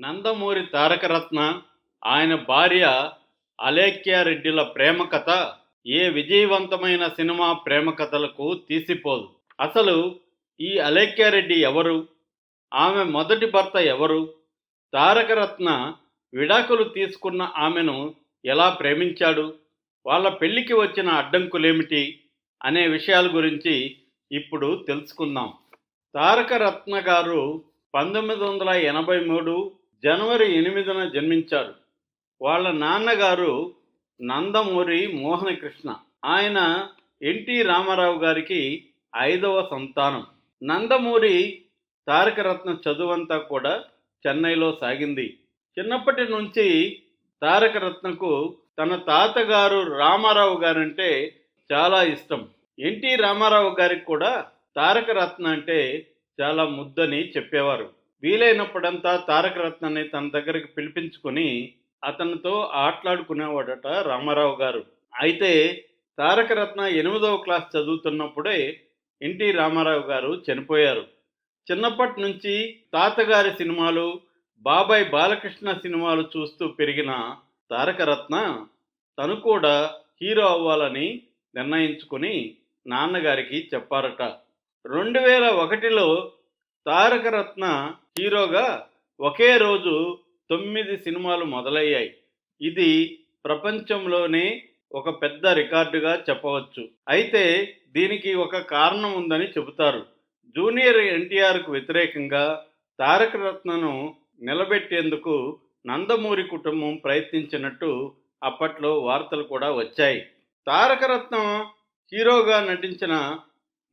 నందమూరి తారకరత్న ఆయన భార్య అలేఖ్యారెడ్డిల ప్రేమ కథ ఏ విజయవంతమైన సినిమా ప్రేమ కథలకు తీసిపోదు. అసలు ఈ అలేఖ్యారెడ్డి ఎవరు? ఆమె మొదటి భర్త ఎవరు? తారకరత్న విడాకులు తీసుకున్న ఆమెను ఎలా ప్రేమించాడు? వాళ్ళ పెళ్ళికి వచ్చిన అడ్డంకులేమిటి? అనే విషయాల గురించి ఇప్పుడు తెలుసుకుందాం. తారకరత్న గారు పంతొమ్మిది వందల ఎనభై మూడు జనవరి ఎనిమిదిన జన్మించారు. వాళ్ళ నాన్నగారు నందమూరి మోహనకృష్ణ. ఆయన ఎన్టీ రామారావు గారికి ఐదవ సంతానం. నందమూరి తారకరత్న చదువంతా కూడా చెన్నైలో సాగింది. చిన్నప్పటి నుంచి తారకరత్నకు తన తాతగారు రామారావు గారంటే చాలా ఇష్టం. ఎన్టీ రామారావు గారికి కూడా తారకరత్న అంటే చాలా ముద్దని చెప్పేవారు. వీలైనప్పుడంతా తారకరత్నాన్ని తన దగ్గరికి పిలిపించుకొని అతనితో ఆటలాడుకునేవాడట రామారావు గారు. అయితే తారకరత్న ఎనిమిదవ క్లాస్ చదువుతున్నప్పుడే ఎన్టీ రామారావు గారు చనిపోయారు. చిన్నప్పటి నుంచి తాతగారి సినిమాలు బాబాయ్ బాలకృష్ణ సినిమాలు చూస్తూ పెరిగిన తారకరత్న తను కూడా హీరో అవ్వాలని నిర్ణయించుకుని నాన్నగారికి చెప్పారట. రెండు వేల ఒకటిలో తారకరత్న హీరోగా ఒకే రోజు తొమ్మిది సినిమాలు మొదలయ్యాయి. ఇది ప్రపంచంలోనే ఒక పెద్ద రికార్డుగా చెప్పవచ్చు. అయితే దీనికి ఒక కారణం ఉందని చెబుతారు. జూనియర్ ఎన్టీఆర్కు వ్యతిరేకంగా తారకరత్నను నిలబెట్టేందుకు నందమూరి కుటుంబం ప్రయత్నించినట్టు అప్పట్లో వార్తలు కూడా వచ్చాయి. తారకరత్నం హీరోగా నటించిన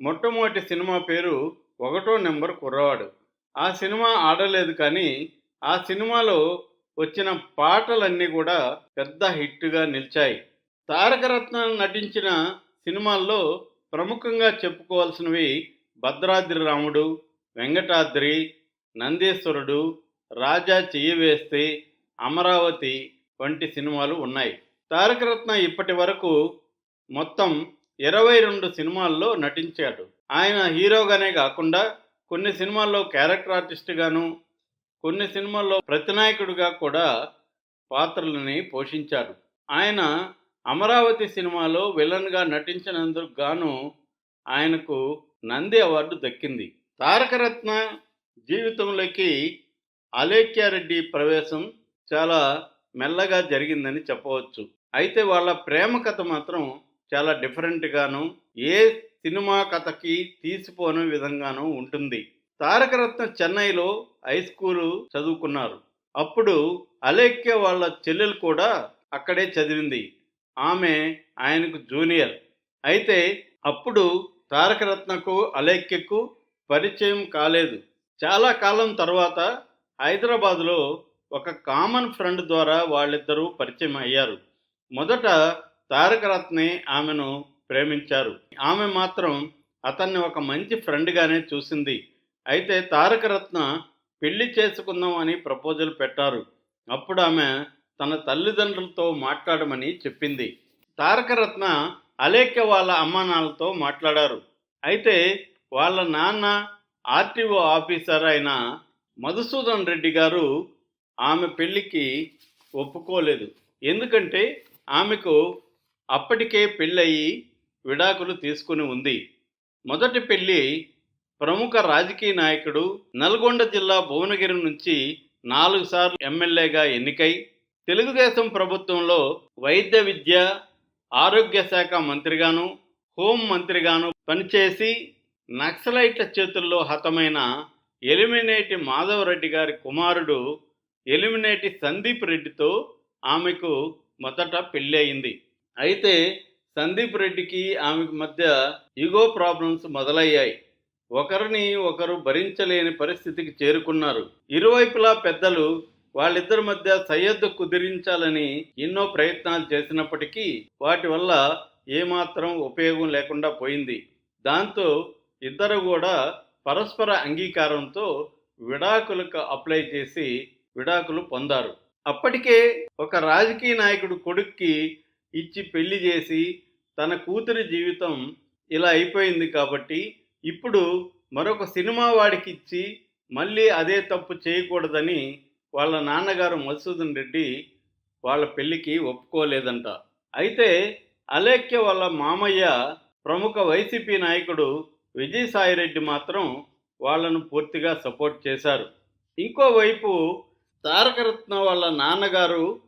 మొట్టమొదటి సినిమా పేరు ఒకటో నెంబర్ కుర్రవాడు ఆ సినిమా ఆడలేదు కానీ ఆ సినిమాలో వచ్చిన పాటలన్నీ కూడా పెద్ద హిట్గా నిలిచాయి. తారకరత్న నటించిన సినిమాల్లో ప్రముఖంగా చెప్పుకోవాల్సినవి భద్రాద్రి రాముడు వెంకటాద్రి నందేశ్వరుడు రాజా చెయ్యవేస్తే అమరావతి వంటి సినిమాలు ఉన్నాయి. తారకరత్న ఇప్పటి వరకు మొత్తం ఇరవై రెండు సినిమాల్లో నటించాడు. ఆయన హీరోగానే కాకుండా కొన్ని సినిమాల్లో క్యారెక్టర్ ఆర్టిస్ట్గాను కొన్ని సినిమాల్లో ప్రతినాయకుడిగా కూడా పాత్రలని పోషించారు. ఆయన అమరావతి సినిమాలో విలన్గా నటించినందుకు గాను ఆయనకు నంది అవార్డు దక్కింది. తారకరత్న జీవితంలోకి అలేఖ్యారెడ్డి ప్రవేశం చాలా మెల్లగా జరిగిందని చెప్పవచ్చు. అయితే వాళ్ళ ప్రేమ కథ మాత్రం చాలా డిఫరెంట్గాను ఏ సినిమా కథకి తీసిపోని విధంగానూ ఉంటుంది. తారకరత్న చెన్నైలో హై స్కూలు చదువుకున్నారు. అప్పుడు అలేఖ్య వాళ్ళ చెల్లెలు కూడా అక్కడే చదివింది. ఆమె ఆయనకు జూనియర్. అయితే అప్పుడు తారకరత్నకు అలేఖ్యకు పరిచయం కాలేదు. చాలా కాలం తర్వాత హైదరాబాదులో ఒక కామన్ ఫ్రెండ్ ద్వారా వాళ్ళిద్దరూ పరిచయం అయ్యారు మొదట తారకరత్నే ఆమెను ప్రేమించారు. ఆమె మాత్రం అతన్ని ఒక మంచి ఫ్రెండ్గానే చూసింది. అయితే తారకరత్న పెళ్ళి చేసుకుందాం అని ప్రపోజల్ పెట్టారు. అప్పుడు ఆమె తన తల్లిదండ్రులతో మాట్లాడమని చెప్పింది. తారకరత్న అలేఖ్య వాళ్ళ అమ్మానాన్నలతో మాట్లాడారు. అయితే వాళ్ళ నాన్న ఆర్టీఓ ఆఫీసర్ అయిన మధుసూదన్ రెడ్డి గారు ఆమె పెళ్ళికి ఒప్పుకోలేదు. ఎందుకంటే ఆమెకు అప్పటికే పెళ్ళయి విడాకులు తీసుకుని ఉంది. మొదటి పెళ్ళి ప్రముఖ రాజకీయ నాయకుడు నల్గొండ జిల్లా భువనగిరి నుంచి నాలుగు సార్లు ఎమ్మెల్యేగా ఎన్నికై తెలుగుదేశం ప్రభుత్వంలో వైద్య విద్య ఆరోగ్య శాఖ మంత్రిగాను హోం మంత్రిగాను పనిచేసి నక్సలైట్ల చేతుల్లో హతమైన ఎలిమినేటి మాధవరెడ్డి గారి కుమారుడు ఎలిమినేటి సందీప్ రెడ్డితో ఆమెకు మొదట పెళ్ళి అయింది. అయితే సందీప్ రెడ్డికి ఆమెకు మధ్య ఈగో ప్రాబ్లమ్స్ మొదలయ్యాయి. ఒకరిని ఒకరు భరించలేని పరిస్థితికి చేరుకున్నారు. ఇరువైపులా పెద్దలు వాళ్ళిద్దరి మధ్య సయ్యద్దు కుదిరించాలని ఎన్నో ప్రయత్నాలు చేసినప్పటికీ వాటి వల్ల ఏమాత్రం ఉపయోగం లేకుండా పోయింది. దాంతో ఇద్దరు కూడా పరస్పర అంగీకారంతో విడాకులకు అప్లై చేసి విడాకులు పొందారు. అప్పటికే ఒక రాజకీయ నాయకుడు కొడుక్కి ఇచ్చి పెళ్ళి చేసి తన కూతురి జీవితం ఇలా అయిపోయింది కాబట్టి ఇప్పుడు మరొక సినిమా వాడికి ఇచ్చి మళ్ళీ అదే తప్పు చేయకూడదని వాళ్ళ నాన్నగారు మధుసూదన్ రెడ్డి వాళ్ళ పెళ్ళికి ఒప్పుకోలేదంట. అయితే అలేఖ్య వాళ్ళ మామయ్య ప్రముఖ వైసీపీ నాయకుడు విజయసాయిరెడ్డి మాత్రం వాళ్ళను పూర్తిగా సపోర్ట్ చేశారు. ఇంకోవైపు తారకరత్న వాళ్ళ నాన్నగారు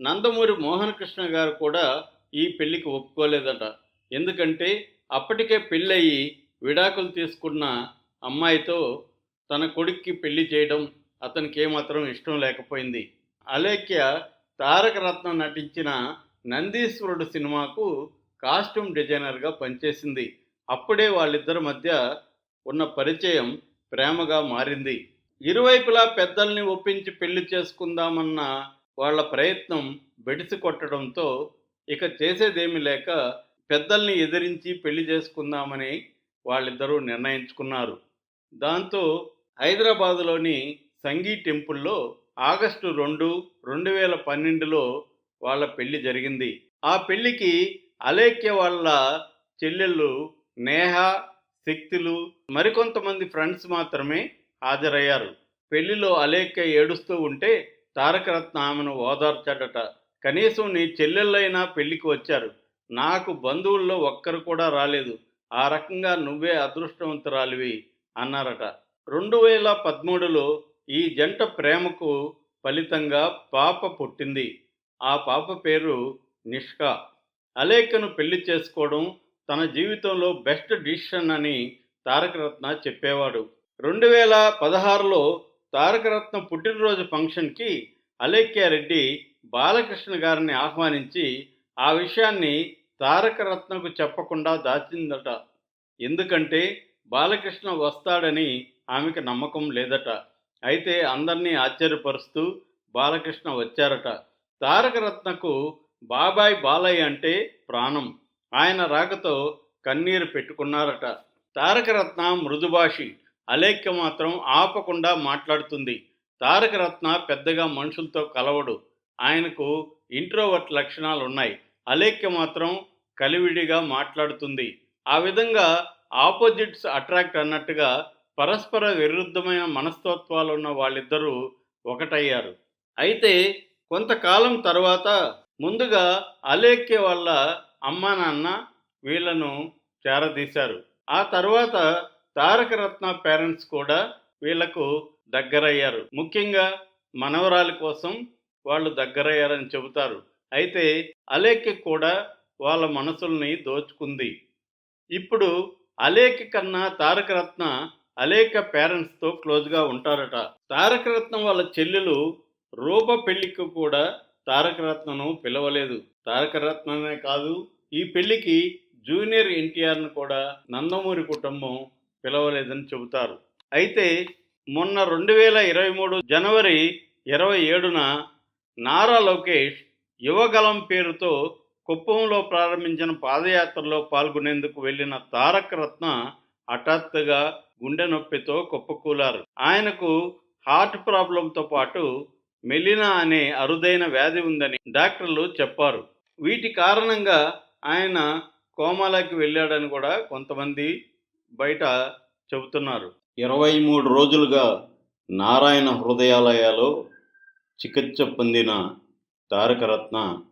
నందమూరి మోహన్ కృష్ణ గారు కూడా ఈ పెళ్ళికి ఒప్పుకోలేదట. ఎందుకంటే అప్పటికే పెళ్ళయి విడాకులు తీసుకున్న అమ్మాయితో తన కొడుక్కి పెళ్ళి చేయడం అతనికి ఏమాత్రం ఇష్టం లేకపోయింది. అలేఖ్య తారక రత్నం నటించిన నందీశ్వరుడు సినిమాకు కాస్ట్యూమ్ డిజైనర్గా పనిచేసింది. అప్పుడే వాళ్ళిద్దరి మధ్య ఉన్న పరిచయం ప్రేమగా మారింది. ఇరువైపులా పెద్దల్ని ఒప్పించి పెళ్ళి చేసుకుందామన్న వాళ్ళ ప్రయత్నం బెడిసి కొట్టడంతో ఇక చేసేదేమీ లేక పెద్దల్ని ఎదిరించి పెళ్ళి చేసుకుందామని వాళ్ళిద్దరూ నిర్ణయించుకున్నారు. దాంతో హైదరాబాదులోని సంగీ టెంపుల్లో ఆగస్టు రెండు రెండు వేల పన్నెండులో వాళ్ళ పెళ్ళి జరిగింది. ఆ పెళ్ళికి అలేఖ్య వాళ్ళ చెల్లెళ్ళు నేహ శక్తులు మరికొంతమంది ఫ్రెండ్స్ మాత్రమే హాజరయ్యారు. పెళ్ళిలో అలేఖ్య ఏడుస్తూ ఉంటే తారకరత్న ఆమెను ఓదార్చాడట. కనీసం నీ చెల్లెళ్ళైనా పెళ్ళికి వచ్చారు. నాకు బంధువుల్లో ఒక్కరు కూడా రాలేదు. ఆ రకంగా నువ్వే అదృష్టవంతురాలివి అన్నారట. రెండు వేల పదమూడులో ఈ జంట ప్రేమకు ఫలితంగా పాప పుట్టింది. ఆ పాప పేరు నిష్కా. అలేఖను పెళ్ళి చేసుకోవడం తన జీవితంలో బెస్ట్ డిసిషన్ అని తారకరత్న చెప్పేవాడు. రెండు వేల పదహారులో తారకరత్నం పుట్టినరోజు ఫంక్షన్కి అలేఖ్యారెడ్డి బాలకృష్ణ గారిని ఆహ్వానించి ఆ విషయాన్ని తారకరత్నకు చెప్పకుండా దాచిందట. ఎందుకంటే బాలకృష్ణ వస్తాడని ఆమెకు నమ్మకం లేదట. అయితే అందరినీ ఆశ్చర్యపరుస్తూ బాలకృష్ణ వచ్చారట. తారకరత్నకు బాబాయ్ బాలయ్య అంటే ప్రాణం. ఆయన రాకతో కన్నీరు పెట్టుకున్నారట. తారకరత్న మృదుభాషి అలేఖ్య మాత్రం ఆపకుండా మాట్లాడుతుంది. తారకరత్న పెద్దగా మనుషులతో కలవడు. ఆయనకు ఇంట్రోవర్ట్ లక్షణాలు ఉన్నాయి అలేఖ్య మాత్రం కలివిడిగా మాట్లాడుతుంది. ఆ విధంగా ఆపోజిట్స్ అట్రాక్ట్ అన్నట్టుగా పరస్పర విరుద్ధమైన మనస్తత్వాలు ఉన్న వాళ్ళిద్దరూ ఒకటయ్యారు. అయితే కొంతకాలం తర్వాత ముందుగా అలేఖ్య వాళ్ళ అమ్మా నాన్న వీళ్ళను చేరదీశారు. ఆ తర్వాత తారకరత్న పేరెంట్స్ కూడా వీళ్ళకు దగ్గరయ్యారు. ముఖ్యంగా మనవరాలి కోసం వాళ్ళు దగ్గరయ్యారని చెబుతారు. అయితే అలేఖ్య కూడా వాళ్ళ మనసుల్ని దోచుకుంది. ఇప్పుడు అలేఖ్య కన్నా తారకరత్న అలేఖ్య పేరెంట్స్తో క్లోజ్గా ఉంటారట. తారకరత్న వాళ్ళ చెల్లెలు రూప పెళ్ళికి కూడా తారకరత్నను పిలవలేదు. తారకరత్ననే కాదు ఈ పెళ్ళికి జూనియర్ ఎన్టీఆర్ను కూడా నందమూరి కుటుంబం పిలవలేదని చెబుతారు. అయితే మొన్న రెండు వేల ఇరవై మూడు జనవరి ఇరవై ఏడున నారా లోకేష్ యువగలం పేరుతో కుప్పంలో ప్రారంభించిన పాదయాత్రలో పాల్గొనేందుకు వెళ్ళిన తారక రత్న హఠాత్తుగా గుండె నొప్పితో కుప్పకూలారు. ఆయనకు హార్ట్ ప్రాబ్లంతో పాటు మెలినా అనే అరుదైన వ్యాధి ఉందని డాక్టర్లు చెప్పారు. వీటి కారణంగా ఆయన కోమాలోకి వెళ్ళాడని కూడా కొంతమంది బయట చెబుతున్నారు. ఇరవై మూడు రోజులుగా నారాయణ హృదయాలయాలో చికిత్స పొందిన తారకరత్న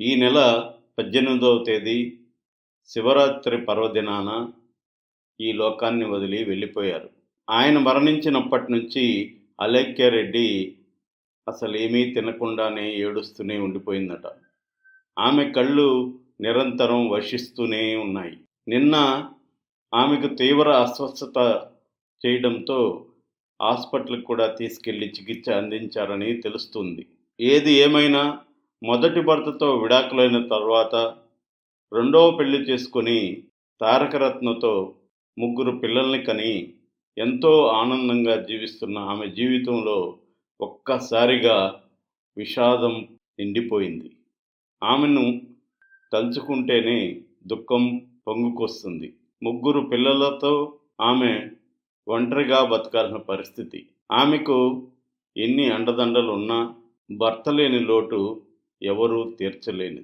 ఈ నెల పద్దెనిమిదవ తేదీ శివరాత్రి పర్వదినాన ఈ లోకాన్ని వదిలి వెళ్ళిపోయారు. ఆయన మరణించినప్పటి నుంచి అలేఖ్యారెడ్డి అసలేమీ తినకుండానే ఏడుస్తూనే ఉండిపోయిందట. ఆమె కళ్ళు నిరంతరం వర్షిస్తూనే ఉన్నాయి. నిన్న ఆమెకు తీవ్ర అస్వస్థత చేయడంతో హాస్పిటల్కి కూడా తీసుకెళ్ళి చికిత్స అందించారని తెలుస్తుంది. ఏది ఏమైనా మొదటి భర్తతో విడాకులైన తర్వాత రెండవ పెళ్ళి చేసుకొని తారకరత్నతో ముగ్గురు పిల్లల్ని కని ఎంతో ఆనందంగా జీవిస్తున్న ఆమె జీవితంలో ఒక్కసారిగా విషాదం నిండిపోయింది. ఆమెను తలుచుకుంటేనే దుఃఖం పొంగుకొస్తుంది. ముగ్గురు పిల్లలతో ఆమె ఒంటరిగా బతకాల్సిన పరిస్థితి. ఆమెకు ఎన్ని అండదండలు ఉన్నా భర్త లేని లోటు ఎవరూ తీర్చలేని